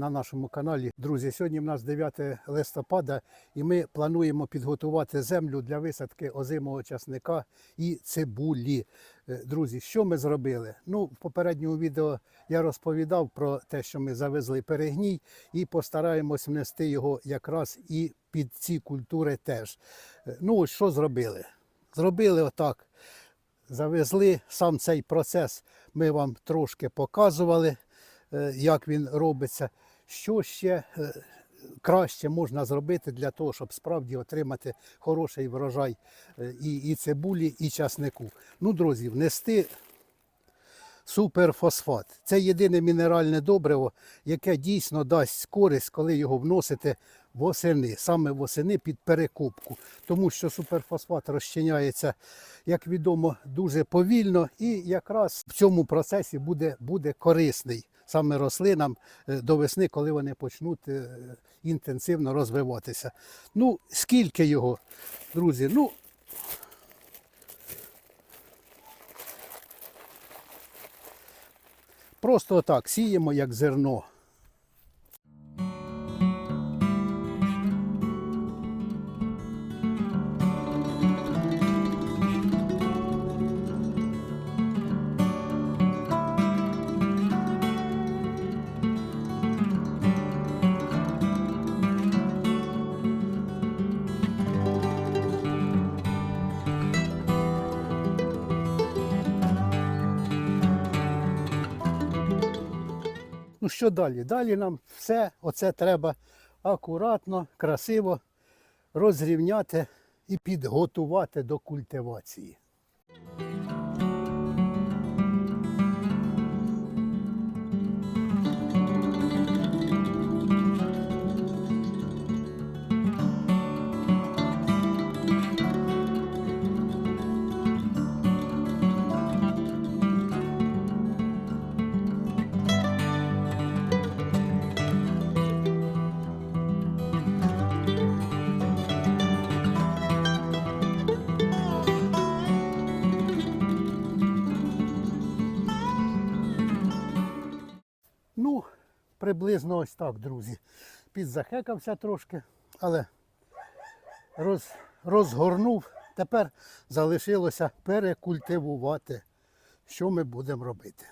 на нашому каналі. Друзі, сьогодні в нас 9 листопада і ми плануємо підготувати землю для висадки озимого часника і цибулі. Е, Друзі, що ми зробили? Ну, в попередньому відео я розповідав про те, що ми завезли перегній і постараємось внести його якраз і під ці культури теж. Е, Ну, ось що зробили? Зробили отак. Завезли сам цей процес. Ми вам трошки показували, е, як він робиться. Що ще е, краще можна зробити для того, щоб справді отримати хороший врожай е, і, і цибулі, і часнику. Ну, друзі, внести суперфосфат. Це єдине мінеральне добриво, яке дійсно дасть користь, коли його вносите восени, саме восени під перекопку. Тому що суперфосфат розчиняється, як відомо, дуже повільно і якраз в цьому процесі буде, буде корисний саме рослинам е, до весни, коли вони почнуть е, інтенсивно розвиватися. Ну, скільки його, друзі? Ну, Просто так сіємо як зерно. Що далі? Далі нам все оце треба акуратно, красиво розрівняти і підготувати до культивації. Приблизно ось так, друзі. Підзахекався трошки, але роз, розгорнув. Тепер залишилося перекультивувати, що ми будемо робити.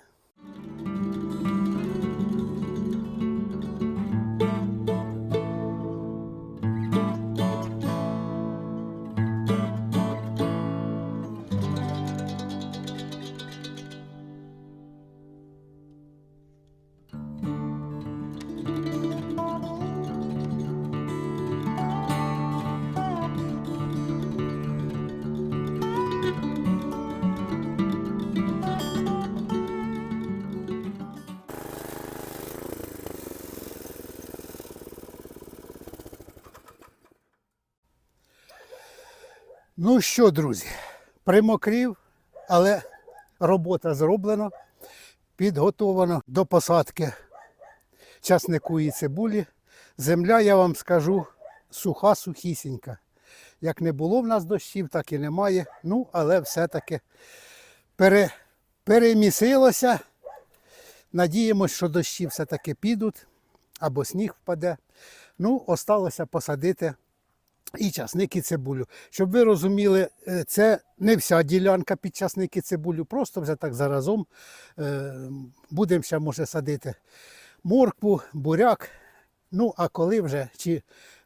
Ну що, друзі, примокрів, але робота зроблена, підготовлено до посадки часнику і цибулі. Земля, я вам скажу, суха, сухісінька. Як не було в нас дощів, так і немає. Ну, але все-таки пере, перемісилося. Надіємось, що дощі все-таки підуть або сніг впаде. Ну, осталося посадити і часник і цибулю. Щоб ви розуміли, е, це не вся ділянка під часник і цибулю, просто вже так заразом е, будемо ще може садити моркву, буряк. Ну, а коли вже чи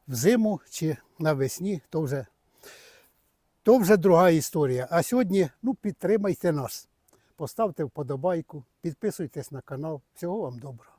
взиму, чи навесні, то вже, то вже друга історія. А сьогодні ну, підтримайте нас. Поставте вподобайку, підписуйтесь на канал. Всього вам доброго.